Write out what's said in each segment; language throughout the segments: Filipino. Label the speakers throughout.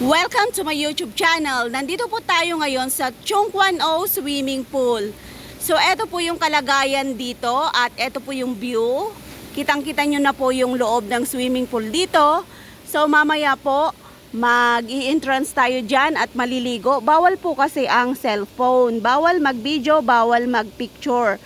Speaker 1: Welcome to my YouTube channel. Nandito po tayo ngayon sa Chongquan O Swimming Pool. So, eto po yung kalagayan dito at eto po yung view. Kitang-kita nyo na po yung loob ng swimming pool dito. So, mamaya po, mag-i-entrance tayo dyan at maliligo. Bawal po kasi ang cellphone. Bawal mag-video, bawal mag-picture.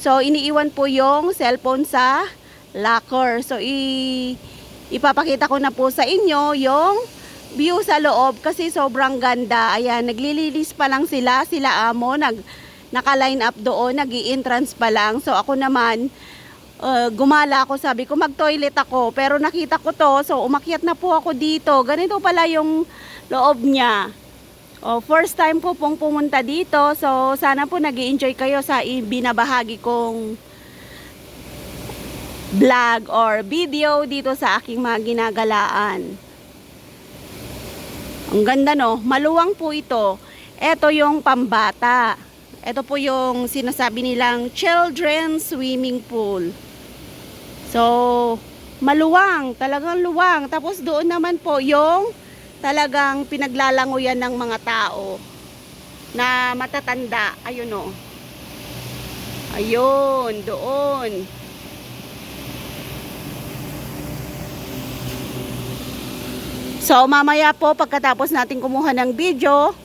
Speaker 1: So, iniiwan po yung cellphone sa locker. So, i- ipapakita ko na po sa inyo yung view sa loob kasi sobrang ganda. Ayan, naglililis pa lang sila, sila amo, nag, naka-line up doon, nag entrance pa lang. So ako naman, uh, gumala ako, sabi ko mag-toilet ako. Pero nakita ko to, so umakyat na po ako dito. Ganito pala yung loob niya. Oh, first time po pong pumunta dito. So sana po nag enjoy kayo sa binabahagi kong vlog or video dito sa aking mga ginagalaan. Ang ganda no, maluwang po ito. Ito yung pambata. Ito po yung sinasabi nilang children's swimming pool. So, maluwang, talagang luwang. Tapos doon naman po yung talagang pinaglalanguyan ng mga tao na matatanda. Ayun o. Ayun, doon. So mamaya po pagkatapos natin kumuha ng video,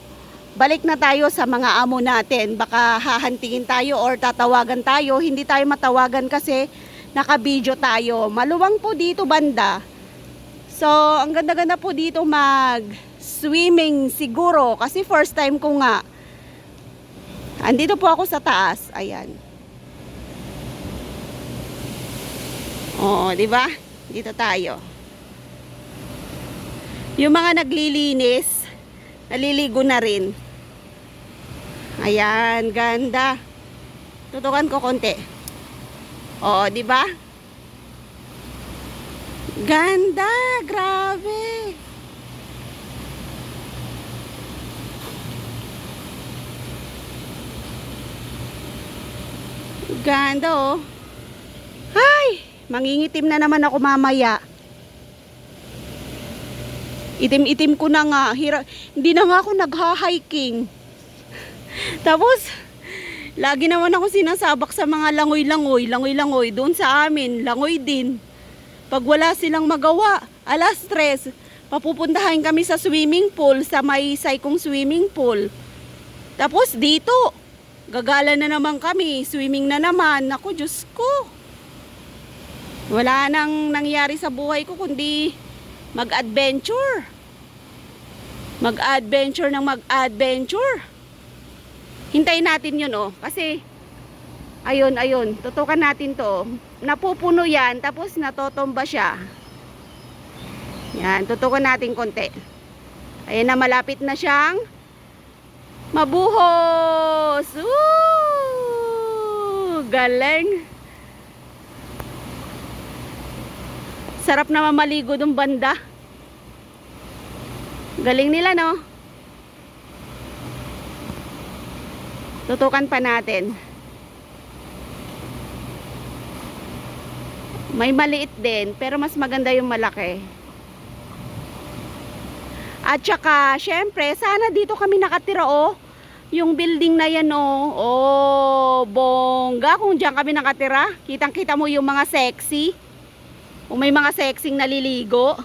Speaker 1: balik na tayo sa mga amo natin. Baka hahantingin tayo or tatawagan tayo. Hindi tayo matawagan kasi naka-video tayo. Maluwang po dito banda. So ang ganda-ganda po dito mag swimming siguro kasi first time ko nga. Andito po ako sa taas. Ayan. Oo, di ba? Dito tayo. Yung mga naglilinis, naliligo na rin. Ayan, ganda. Tutukan ko konti. Oo, di ba? Ganda, grabe. Ganda oh. Ay, mangingitim na naman ako mamaya. Itim-itim ko na nga. Hira, hindi na nga ako nagha-hiking. Tapos, lagi naman ako sinasabak sa mga langoy-langoy, langoy-langoy. Doon sa amin, langoy din. Pag wala silang magawa, alas stress, papupuntahan kami sa swimming pool, sa may saykong swimming pool. Tapos dito, gagala na naman kami, swimming na naman. Ako, Diyos ko. Wala nang nangyari sa buhay ko kundi mag-adventure. Mag-adventure ng mag-adventure. Hintayin natin yun oh. Kasi, ayun, ayun. Tutukan natin to. Napupuno yan, tapos natotomba siya. Yan, tutukan natin konti. Ayan na, malapit na siyang mabuhos. Woo! Galing. Sarap na mamaligo ng banda. Galing nila, no? Tutukan pa natin. May maliit din, pero mas maganda yung malaki. At saka, syempre, sana dito kami nakatira, oh. Yung building na yan, oh. Oh, bongga. Kung diyan kami nakatira, kitang-kita mo yung mga sexy. Kung may mga sexing naliligo.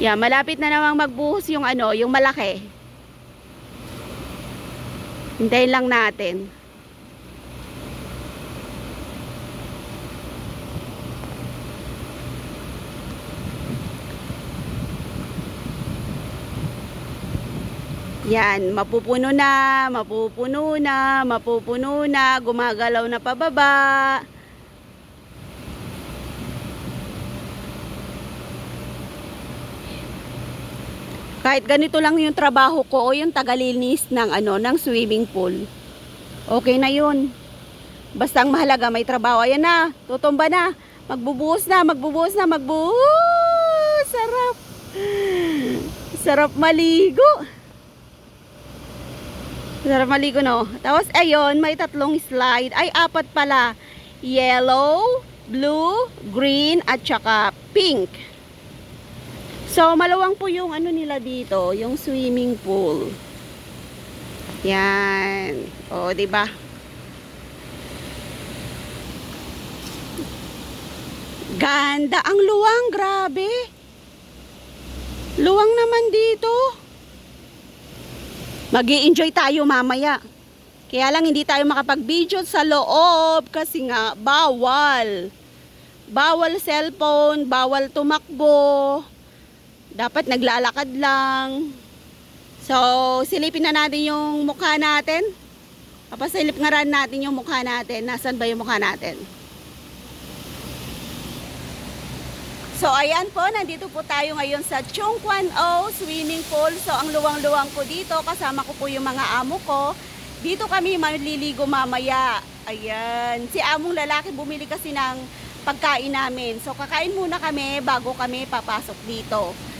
Speaker 1: Yeah, malapit na namang magbuhos yung ano, yung malaki. Hintayin lang natin. Yan, mapupuno na, mapupuno na, mapupuno na, gumagalaw na pababa. Kahit ganito lang yung trabaho ko o yung tagalinis ng ano ng swimming pool. Okay na 'yun. Basta ang mahalaga may trabaho. Ayan na, tutumba na. Magbubuhos na, magbubuhos na, magbuhos. Sarap. Sarap maligo. Sarap maligo no. Tapos ayun, may tatlong slide. Ay, apat pala. Yellow, blue, green, at saka pink. So, malawang po yung ano nila dito, yung swimming pool. Yan. O, di ba? Ganda. Ang luwang, grabe. Luwang naman dito. mag enjoy tayo mamaya. Kaya lang hindi tayo makapag-video sa loob kasi nga bawal. Bawal cellphone, bawal tumakbo. Dapat naglalakad lang. So, silipin na natin yung mukha natin. Papasilip nga rin natin yung mukha natin. Nasaan ba yung mukha natin? So, ayan po, nandito po tayo ngayon sa Chongquan O Swimming Pool. So, ang luwang-luwang ko dito, kasama ko po yung mga amo ko. Dito kami maliligo mamaya. Ayan. Si among lalaki bumili kasi ng pagkain namin. So, kakain muna kami bago kami papasok dito.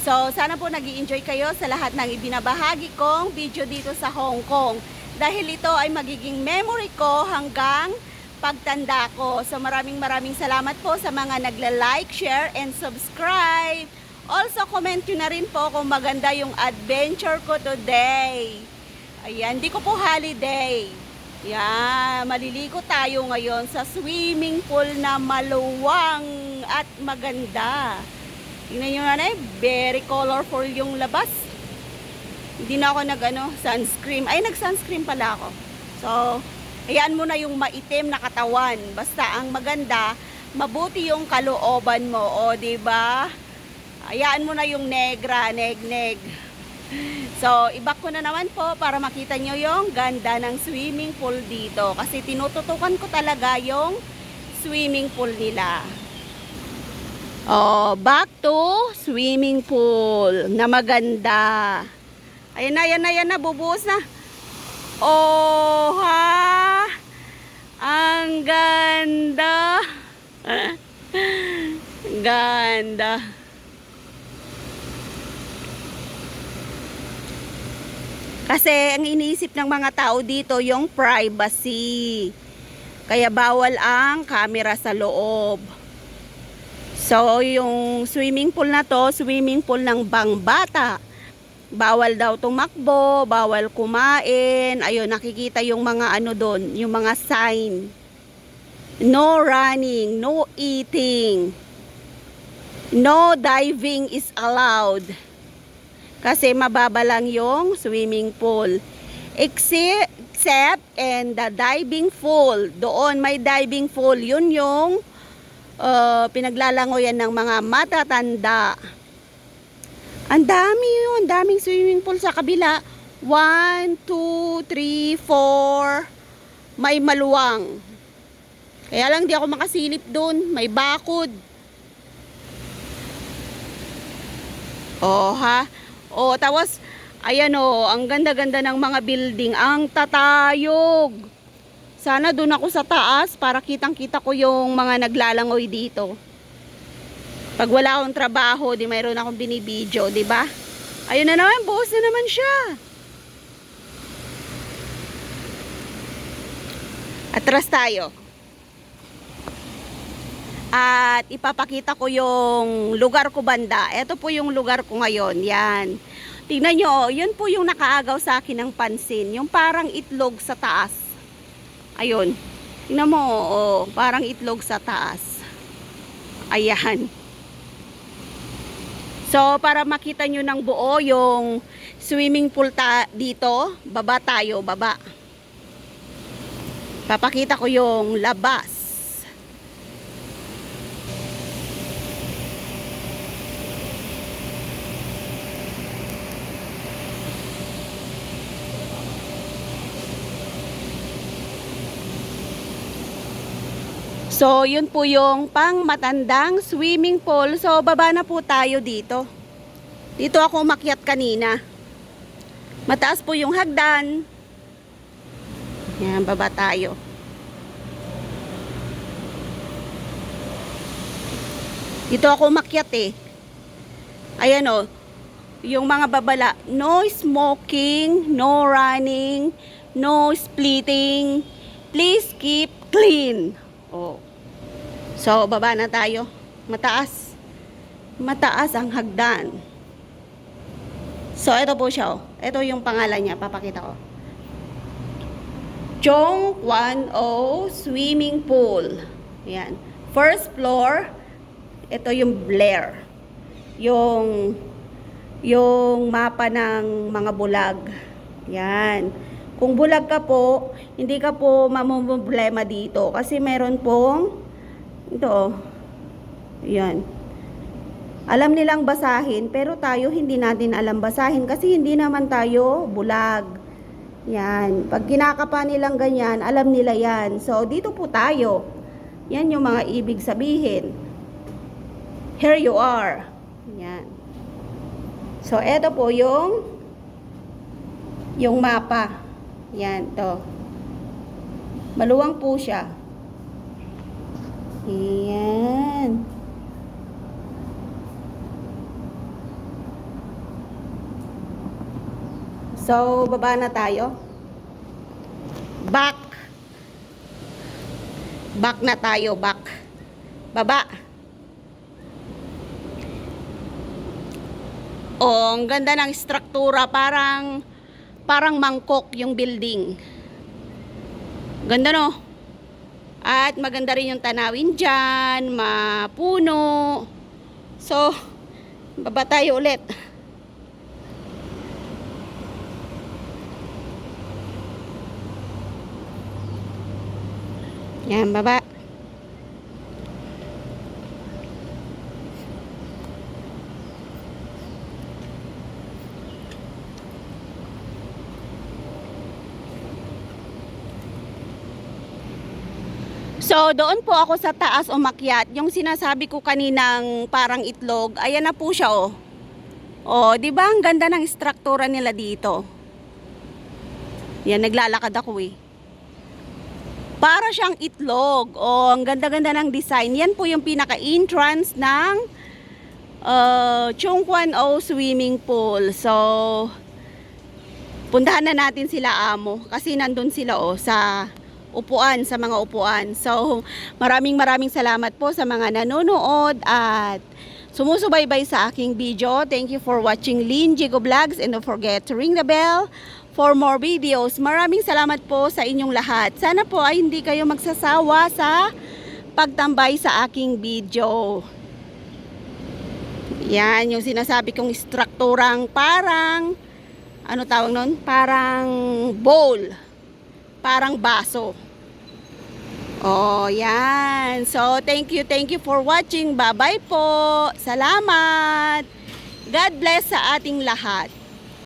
Speaker 1: So, sana po nag enjoy kayo sa lahat ng ibinabahagi kong video dito sa Hong Kong. Dahil ito ay magiging memory ko hanggang pagtanda ko. So maraming maraming salamat po sa mga nagla-like, share, and subscribe. Also, comment nyo na rin po kung maganda yung adventure ko today. Ayan, di ko po holiday. Yan, maliligo tayo ngayon sa swimming pool na maluwang at maganda. Tingnan nyo na eh, very colorful yung labas. Hindi na ako nag ano, sunscreen. Ay, nag-sunscreen pala ako. So, Hayaan mo na yung maitim na katawan. Basta ang maganda, mabuti yung kalooban mo, o ba? Hayaan mo na yung negra, neg-neg. So, ibak ko na naman po para makita nyo yung ganda ng swimming pool dito. Kasi tinututukan ko talaga yung swimming pool nila. Oh, back to swimming pool na maganda. Ayan na, ayan na, ayan na, bubuhos na. Oh, ha? Ang ganda. ganda. Kasi ang iniisip ng mga tao dito yung privacy. Kaya bawal ang camera sa loob. So, yung swimming pool na to, swimming pool ng bangbata bawal daw tumakbo, bawal kumain. Ayun, nakikita yung mga ano doon, yung mga sign. No running, no eating. No diving is allowed. Kasi mababa lang yung swimming pool. Except, except and the diving pool. Doon may diving pool. Yun yung uh, pinaglalangoyan ng mga matatanda. Ang dami yun. Daming swimming pool sa kabila. 1, 2, 3, 4. May maluwang. Kaya lang di ako makasilip doon. May bakod. Oh, ha? Oh, tapos, ayan oh, ang ganda-ganda ng mga building. Ang tatayog. Sana doon ako sa taas para kitang-kita ko yung mga naglalangoy dito. Pag wala akong trabaho, di mayroon akong binibidyo, di ba? Ayun na naman, buhos na naman siya. Atras tayo. At ipapakita ko yung lugar ko banda. Ito po yung lugar ko ngayon. Yan. Tingnan nyo, yun po yung nakaagaw sa akin ng pansin. Yung parang itlog sa taas. Ayun. Tingnan mo, oh, parang itlog sa taas. Ayan. So, para makita nyo ng buo yung swimming pool ta dito, baba tayo, baba. Papakita ko yung labas. So, yun po yung pang matandang swimming pool. So, baba na po tayo dito. Dito ako umakyat kanina. Mataas po yung hagdan. Yan, baba tayo. Dito ako umakyat eh. Ayan o. Yung mga babala. No smoking, no running, no splitting. Please keep clean. Oh. So, baba na tayo. Mataas. Mataas ang hagdan. So, ito po siya. oh. Ito yung pangalan niya. Papakita ko. Chong Kwan O Swimming Pool. Yan. First floor, ito yung Blair. Yung yung mapa ng mga bulag. Yan. Kung bulag ka po, hindi ka po mamumblema dito kasi meron pong ito. oh. Yan. Alam nilang basahin pero tayo hindi natin alam basahin kasi hindi naman tayo bulag. Yan. Pag kinakapa nilang ganyan, alam nila yan. So, dito po tayo. Yan yung mga ibig sabihin. Here you are. Yan. So, eto po yung yung mapa. Yan, to. Maluwang po siya. Yan. So, baba na tayo. Back. Back na tayo, back. Baba. Oh, ang ganda ng struktura, parang parang mangkok yung building. Ganda no? At maganda rin yung tanawin dyan, mapuno. So, baba tayo ulit. Yan, baba. So, doon po ako sa taas umakyat. Yung sinasabi ko kaninang parang itlog, ayan na po siya oh. Oh, 'di ba? Ang ganda ng struktura nila dito. Yan naglalakad ako eh. Para siyang itlog. Oh, ang ganda-ganda ng design. Yan po yung pinaka-entrance ng uh, Chongquan O Swimming Pool. So, puntahan na natin sila amo kasi nandun sila oh sa upuan, sa mga upuan. So, maraming maraming salamat po sa mga nanonood at sumusubaybay sa aking video. Thank you for watching Lin Jigo Vlogs and don't forget to ring the bell for more videos. Maraming salamat po sa inyong lahat. Sana po ay hindi kayo magsasawa sa pagtambay sa aking video. Yan, yung sinasabi kong strukturang parang, ano tawag nun? Parang bowl. Parang baso. Oh, yan. So, thank you, thank you for watching. Bye-bye po. Salamat. God bless sa ating lahat.